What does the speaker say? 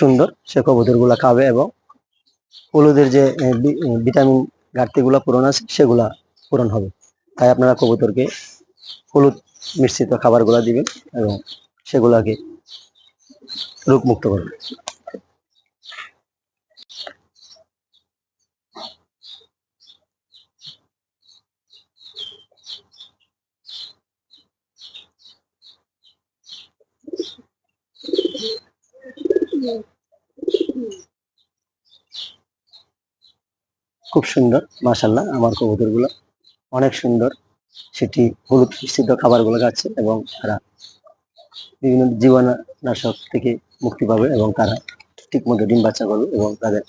সুন্দর। সে কবুতরগুলা খাবে এবং হলুদের যে ভিটামিন ঘাটতিগুলা পূরণ আছে, সেগুলা পূরণ হবে। তাই আপনারা কবুতরকে হলুদ মিশ্রিত খাবারগুলা দিবেন এবং সেগুলাকে রোগমুক্ত করবেন খুব সুন্দর মাসাল্লাহ আমার কবুতরগুলো অনেক সুন্দর। সেটি হলুদ মিশ্রিত খাবারগুলো খাচ্ছে এবং তারা বিভিন্ন জীবাণুনাশক থেকে মুক্তি পাবে এবং তারা ঠিক মতো ডিম বাচ্চা করবে এবং তাদের